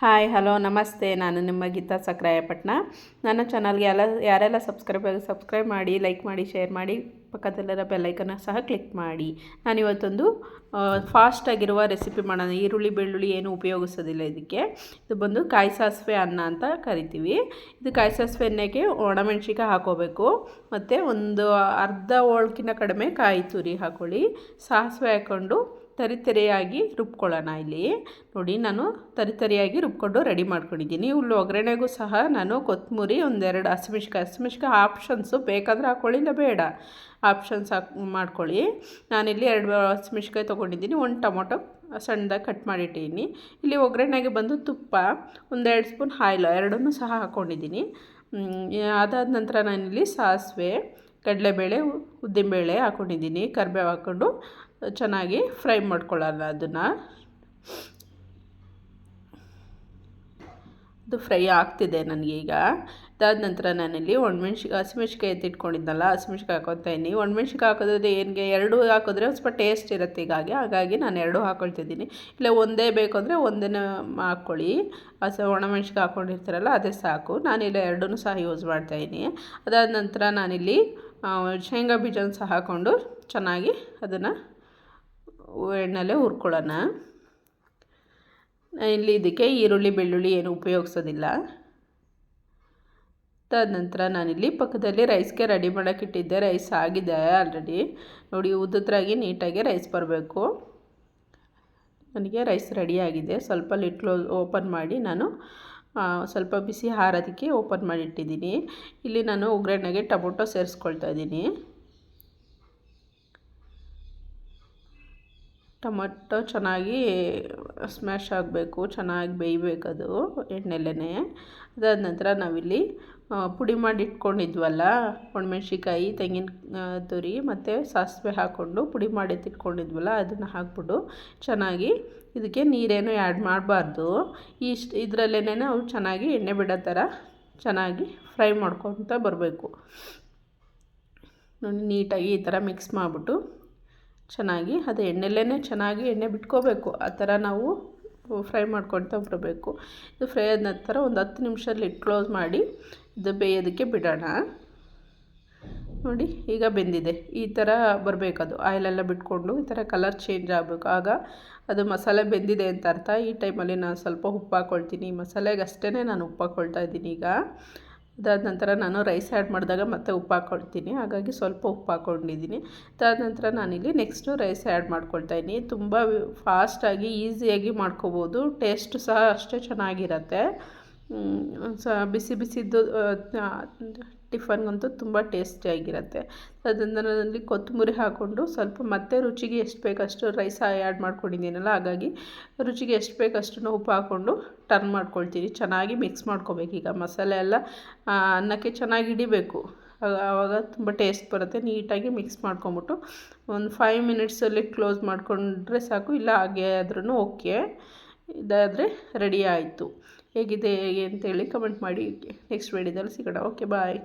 Hi, hello, ನಮಸ್ತೆ. ನಾನು ನಿಮ್ಮ ಗೀತಾ ಸಕ್ರಾಯಪಟ್ಟಣ. ನನ್ನ ಚಾನಲ್ಗೆ ಎಲ್ಲ ಯಾರೆಲ್ಲ ಸಬ್ಸ್ಕ್ರೈಬ್ ಸಬ್ಸ್ಕ್ರೈಬ್ ಮಾಡಿ, ಲೈಕ್ ಮಾಡಿ, ಶೇರ್ ಮಾಡಿ, ಪಕ್ಕದಲ್ಲಿರೋ ಬೆಲ್ಲೈಕನ್ನ ಸಹ ಕ್ಲಿಕ್ ಮಾಡಿ. ನಾನು ಇವತ್ತೊಂದು ಫಾಸ್ಟಾಗಿರುವ ರೆಸಿಪಿ ಮಾಡೋಣ. ಈರುಳ್ಳಿ, ಬೆಳ್ಳುಳ್ಳಿ ಏನು ಉಪಯೋಗಿಸೋದಿಲ್ಲ ಇದಕ್ಕೆ. ಇದು ಬಂದು ಕಾಯಿ ಸಾಸಿವೆ ಅನ್ನ ಅಂತ ಕರಿತೀವಿ. ಇದು ಕಾಯಿ ಸಾಸಿವೆ ಎಣ್ಣೆಗೆ ಒಣಮೆಣ್ಸಿಕಾಯಿ ಹಾಕೋಬೇಕು. ಮತ್ತು ಒಂದು ಅರ್ಧ ಹೋಳ್ಕಿನ ಕಡಿಮೆ ಕಾಯಿ ತುರಿ ಹಾಕೊಳ್ಳಿ. ಸಾಸಿವೆ ಹಾಕ್ಕೊಂಡು ತರಿತರಿಯಾಗಿ ರುಬ್ಕೊಳ್ಳೋಣ ಇಲ್ಲಿ. ನೋಡಿ, ನಾನು ತರಿತರಿಯಾಗಿ ರುಬ್ಕೊಂಡು ರೆಡಿ ಮಾಡ್ಕೊಂಡಿದ್ದೀನಿ. ಇಲ್ಲಿ ಒಗ್ಗರಣೆಗೂ ಸಹ ನಾನು ಕೊತ್ತಂಬರಿ ಒಂದೆರಡು ಹಸಿಮೆಣ್ಸಿಕಾಯಿ ಹಸಿಮಿಷ್ಕಾಯಿ ಆಪ್ಷನ್ಸು ಬೇಕಾದರೆ ಹಾಕ್ಕೊಳ್ಳಿ ಇಲ್ಲ ಬೇಡ. ಆಪ್ಷನ್ಸ್ ಹಾಕಿ ಮಾಡ್ಕೊಳ್ಳಿ. ನಾನಿಲ್ಲಿ ಎರಡು ಹಸಿಮೆಣ್ಸಿಕಾಯಿ ತೊಗೊಂಡಿದ್ದೀನಿ. ಒಂದು ಟೊಮೊಟೊ ಸಣ್ಣದಾಗಿ ಕಟ್ ಮಾಡಿಟ್ಟಿದ್ದೀನಿ. ಇಲ್ಲಿ ಒಗ್ಗರಣೆಗೆ ಬಂದು ತುಪ್ಪ, ಒಂದೆರಡು ಸ್ಪೂನ್ ಆಯಿಲ್, ಎರಡನ್ನೂ ಸಹ ಹಾಕ್ಕೊಂಡಿದ್ದೀನಿ ಅದಾದ ನಂತರ ನಾನಿಲ್ಲಿ ಸಾಸಿವೆ ಕಡಲೆಬೇಳೆ, ಉದ್ದಿನಬೇಳೆ ಹಾಕ್ಕೊಂಡಿದ್ದೀನಿ ಕರಿಬೇವು ಹಾಕ್ಕೊಂಡು ಚೆನ್ನಾಗಿ ಫ್ರೈ ಮಾಡ್ಕೊಳ್ಳೋಣ ಅದನ್ನು. ಅದು ಫ್ರೈ ಆಗ್ತಿದೆ ನನಗೀಗ ಅದಾದ ನಂತರ ನಾನಿಲ್ಲಿ ಒಣಮೆಣ್ಸಿಕಾಯಿ ಹಸಿಮೆಣ್ಸಿಕಾಯಿ ಎತ್ತಿಟ್ಕೊಂಡಿದ್ದಲ್ಲ ಹಸಿಮೆಣ್ಸಿಕಾಯಿ ಹಾಕೋತಾ ಇದ್ದೀನಿ. ಒಣಮೆಣ್ಸಿಕಾಯಿ ಹಾಕೋದ್ರೆ ಏನಿಗೆ, ಎರಡು ಹಾಕಿದ್ರೆ ಸ್ವಲ್ಪ ಟೇಸ್ಟ್ ಇರುತ್ತೆ ಹೀಗಾಗಿ. ಹಾಗಾಗಿ ನಾನು ಎರಡು ಹಾಕ್ಕೊಳ್ತಿದ್ದೀನಿ ಇಲ್ಲ, ಒಂದೇ ಬೇಕು ಅಂದರೆ ಒಂದೇ ಹಾಕ್ಕೊಳ್ಳಿ. ಹಸ ಒಣಮೆಣ್ಸಿಕಾಯಿ ಹಾಕ್ಕೊಂಡಿರ್ತಾರಲ್ಲ ಅದೇ ಸಾಕು. ನಾನಿಲ್ಲ ಎರಡೂ ಸಹ ಯೂಸ್ ಮಾಡ್ತಾಯಿದ್ದೀನಿ ಅದಾದ ನಂತರ ನಾನಿಲ್ಲಿ ಶೇಂಗಾ ಬೀಜನ ಸಹ ಹಾಕ್ಕೊಂಡು ಚೆನ್ನಾಗಿ ಅದನ್ನು ಎಣ್ಣೆಲೆ ಹುರ್ಕೊಳ್ಳೋಣ. ಇಲ್ಲಿ ಇದಕ್ಕೆ ಈರುಳ್ಳಿ, ಬೆಳ್ಳುಳ್ಳಿ ಏನು ಉಪಯೋಗಿಸೋದಿಲ್ಲ. ತದನಂತರ ನಂತರ ನಾನಿಲ್ಲಿ ಪಕ್ಕದಲ್ಲಿ ರೈಸ್ಗೆ ರೆಡಿ ಮಾಡೋಕೆ ಇಟ್ಟಿದ್ದೆ. ರೈಸ್ ಆಗಿದೆ ಆಲ್ರೆಡಿ. ನೋಡಿ, ಉದ್ದದ್ರಾಗಿ ನೀಟಾಗಿ ರೈಸ್ ಬರಬೇಕು. ನನಗೆ ರೈಸ್ ರೆಡಿಯಾಗಿದೆ ಸ್ವಲ್ಪ ಲಿಟ್ಲೋ ಓಪನ್ ಮಾಡಿ ನಾನು ಸ್ವಲ್ಪ ಬಿಸಿ ಹಾರೋದಕ್ಕೆ ಓಪನ್ ಮಾಡಿಟ್ಟಿದ್ದೀನಿ. ಇಲ್ಲಿ ನಾನು ಒಗ್ಗರಣೆಗೆ ಟೊಮೊಟೊ ಸೇರಿಸ್ಕೊಳ್ತಾ ಇದ್ದೀನಿ. ಟೊಮಟೊ ಚೆನ್ನಾಗಿ ಸ್ಮ್ಯಾಶ್ ಆಗಬೇಕು, ಚೆನ್ನಾಗಿ ಬೇಯಬೇಕದು ಎಣ್ಣೆಲೇ ಅದಾದ ನಂತರ ನಾವಿಲ್ಲಿ ಪುಡಿ ಮಾಡಿ ಇಟ್ಕೊಂಡಿದ್ವಲ್ಲ ಒಣಮೆಣ್ಸಿಕಾಯಿ ತೆಂಗಿನ ತುರಿ ಮತ್ತು ಸಾಸಿವೆ ಹಾಕ್ಕೊಂಡು ಪುಡಿ ಮಾಡಿ ಎತ್ತಿಟ್ಕೊಂಡಿದ್ವಲ್ಲ ಅದನ್ನು ಹಾಕ್ಬಿಟ್ಟು ಚೆನ್ನಾಗಿ ಇದಕ್ಕೆ ನೀರೇನು ಆ್ಯಡ್ ಮಾಡಬಾರ್ದು. ಇಷ್ಟು ಇದರಲ್ಲೇ ನಾವು ಚೆನ್ನಾಗಿ ಎಣ್ಣೆ ಬಿಡೋ ಥರ ಚೆನ್ನಾಗಿ ಫ್ರೈ ಮಾಡ್ಕೊತ ಬರಬೇಕು. ನೋಡಿ, ನೀಟಾಗಿ ಈ ಥರ ಮಿಕ್ಸ್ ಮಾಡಿಬಿಟ್ಟು ಚೆನ್ನಾಗಿ ಅದು ಎಣ್ಣೆಲ್ಲೇ ಚೆನ್ನಾಗಿ ಎಣ್ಣೆ ಬಿಟ್ಕೋಬೇಕು. ಆ ಥರ ನಾವು ಫ್ರೈ ಮಾಡ್ಕೊಳ್ತಾ ಬರಬೇಕು ಇದು ಫ್ರೈ ಆದ ನಂತರ ಒಂದು ಹತ್ತು ನಿಮಿಷದಲ್ಲಿ ಕ್ಲೋಸ್ ಮಾಡಿ ಇದು ಬೇಯೋದಕ್ಕೆ ಬಿಡೋಣ. ನೋಡಿ, ಈಗ ಬೆಂದಿದೆ. ಈ ಥರ ಬರಬೇಕದು ಆಯಿಲೆಲ್ಲ ಬಿಟ್ಕೊಂಡು ಈ ಥರ ಕಲರ್ ಚೇಂಜ್ ಆಗಬೇಕು. ಆಗ ಅದು ಮಸಾಲೆ ಬೆಂದಿದೆ ಅಂತ ಅರ್ಥ. ಈ ಟೈಮಲ್ಲಿ ನಾನು ಸ್ವಲ್ಪ ಉಪ್ಪು ಹಾಕ್ಕೊಳ್ತೀನಿ ಮಸಾಲೆಗೆ ಅಷ್ಟೇ ನಾನು ಉಪ್ಪು ಹಾಕ್ಕೊಳ್ತಾ ಇದ್ದೀನಿ ಈಗ. ಅದಾದ ನಂತರ ನಾನು ರೈಸ್ ಆ್ಯಡ್ ಮಾಡಿದಾಗ ಮತ್ತೆ ಉಪ್ಪು ಹಾಕ್ಕೊಳ್ತೀನಿ. ಹಾಗಾಗಿ ಸ್ವಲ್ಪ ಉಪ್ಪು ಹಾಕ್ಕೊಂಡಿದ್ದೀನಿ. ಅದಾದ ನಂತರ ನಾನಿಲ್ಲಿ ನೆಕ್ಸ್ಟು ರೈಸ್ ಆ್ಯಡ್ ಮಾಡ್ಕೊಳ್ತಾ ಇದ್ದೀನಿ. ತುಂಬ ಫಾಸ್ಟಾಗಿ ಈಸಿಯಾಗಿ ಮಾಡ್ಕೋಬೋದು. ಟೇಸ್ಟು ಸಹ ಅಷ್ಟೇ ಚೆನ್ನಾಗಿರತ್ತೆ. ಸ, ಬಿಸಿ ಬಿಸಿದ್ದು ಟಿಫನ್ಗಂತೂ ತುಂಬ ಟೇಸ್ಟಿಯಾಗಿರುತ್ತೆ ಅದರಲ್ಲಿ ಕೊತ್ತಂಬರಿ ಹಾಕ್ಕೊಂಡು ಸ್ವಲ್ಪ ಮತ್ತೆ ರುಚಿಗೆ ಎಷ್ಟು ಬೇಕಷ್ಟು ರೈಸ್ ಆ್ಯಡ್ ಮಾಡ್ಕೊಂಡಿದ್ದೀನಲ್ಲ, ಹಾಗಾಗಿ ರುಚಿಗೆ ಎಷ್ಟು ಬೇಕಷ್ಟು ಉಪ್ಪು ಹಾಕ್ಕೊಂಡು ಟರ್ನ್ ಮಾಡ್ಕೊಳ್ತೀನಿ. ಚೆನ್ನಾಗಿ ಮಿಕ್ಸ್ ಮಾಡ್ಕೋಬೇಕು ಈಗ ಮಸಾಲೆ ಎಲ್ಲ ಅನ್ನಕ್ಕೆ ಚೆನ್ನಾಗಿ ಹಿಡಿಬೇಕು. ಆವಾಗ ತುಂಬ ಟೇಸ್ಟ್ ಬರುತ್ತೆ, ನೀಟಾಗಿ ಮಿಕ್ಸ್ ಮಾಡ್ಕೊಂಬಿಟ್ಟು ಒಂದು ಫೈವ್ ಮಿನಿಟ್ಸಲ್ಲಿ ಕ್ಲೋಸ್ ಮಾಡಿಕೊಂಡ್ರೆ ಸಾಕು, ಇಲ್ಲ ಹಾಗೆ ಆದ್ರೂ ಓಕೆ. ಇದಾದರೆ ರೆಡಿ ಆಯಿತು. ಹೇಗಿದೆ ಹೇಗೆ ಅಂತೇಳಿ ಕಮೆಂಟ್ ಮಾಡಿ. ನೆಕ್ಸ್ಟ್ ವೀಡಿಯೋದಲ್ಲಿ ಸಿಗೋಣ. Okay bye